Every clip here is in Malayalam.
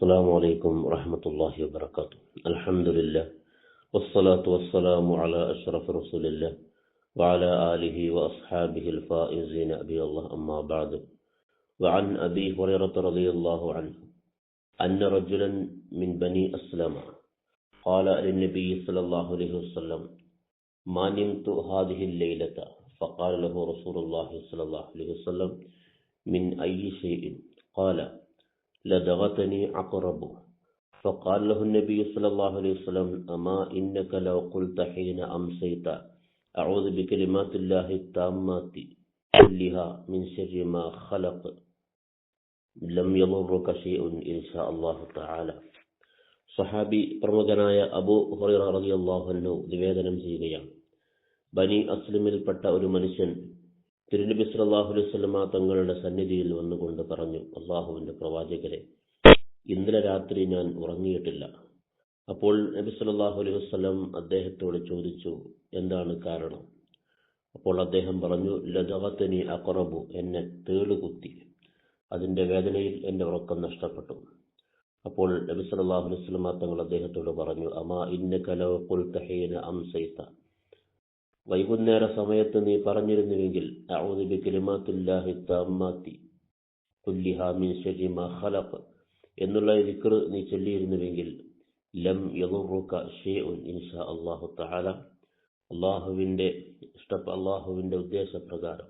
السلام عليكم ورحمة الله وبركاته. الحمد لله والصلاة والسلام على أشرف رسول الله وعلى آله وأصحابه الفائزين. أبي الله أما بعد. وعن أبي هريرة رضي الله عنه أن رجلا من بني أسلم قال للنبي صلى الله عليه وسلم ما نمت هذه الليلة؟ فقال له رسول الله صلى الله عليه وسلم من أي شيء؟ قال لدغتني عقرب فقال له النبي صلى الله عليه وسلم أما إنك لو قلت حين أمسيت أعوذ بكلمات الله التامات كلها من شر ما خلق لم يضرك شيء إن شاء الله تعالى സഹാബി പ്രമുഖനായ അബു ഹുറൈറ റളിയല്ലാഹു അൻഹു നിവേദനം ചെയ്യുകയാണ് ബനി അസ്ലിമിൽപ്പെട്ട ഒരു മനുഷ്യൻ തിരുനബി സല്ലല്ലാഹു അലൈഹി വസല്ലമ തങ്ങളുടെ സന്നിധിയിൽ വന്നുകൊണ്ട് പറഞ്ഞു അള്ളാഹുവിന്റെ പ്രവാചകരെ ഇന്നലെ രാത്രി ഞാൻ ഉറങ്ങിയിട്ടില്ല. അപ്പോൾ നബി സല്ലല്ലാഹു അലൈഹി വസല്ലം അദ്ദേഹത്തോട് ചോദിച്ചു എന്താണ് കാരണം? അപ്പോൾ അദ്ദേഹം പറഞ്ഞു ലതവത്തനി അഖറബു എന്നെ തേളുകുത്തി. അതിന്റെ വേദനയിൽ എന്റെ ഉറക്കം നഷ്ടപ്പെട്ടു. അപ്പോൾ നബി സല്ലല്ലാഹു അലൈഹി തങ്ങൾ അദ്ദേഹത്തോട് പറഞ്ഞു അമാ ഇന്ന കലവ് ഖുൽത ഹീന അംസൈത. വൈകുന്നേര സമയത്ത് നീ പറഞ്ഞിരുന്നുവെങ്കിൽ എന്നുള്ള ദിക്ർ നീ ചൊല്ലിയിരുന്നുവെങ്കിൽ ലം യദുറുക ഇൻഷാ അല്ലാഹു തആല ഇഷ്ട അള്ളാഹുവിന്റെ ഉദ്ദേശപ്രകാരം.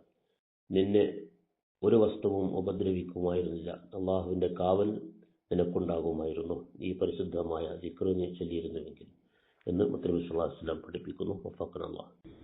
നിന്നെ ഒരു വസ്തുവും ഉപദ്രവിക്കുമായിരുന്നില്ല. അള്ളാഹുവിന്റെ കാവൽ നിനക്കുണ്ടാകുമായിരുന്നു. ഈ പരിശുദ്ധമായ ദിക്ർ നീ ചൊല്ലിയിരുന്നുവെങ്കിൽ എന്ന് മുത്തലബി വസല്ലം പഠിപ്പിക്കുന്നു. വഫഖന അല്ലാഹ്.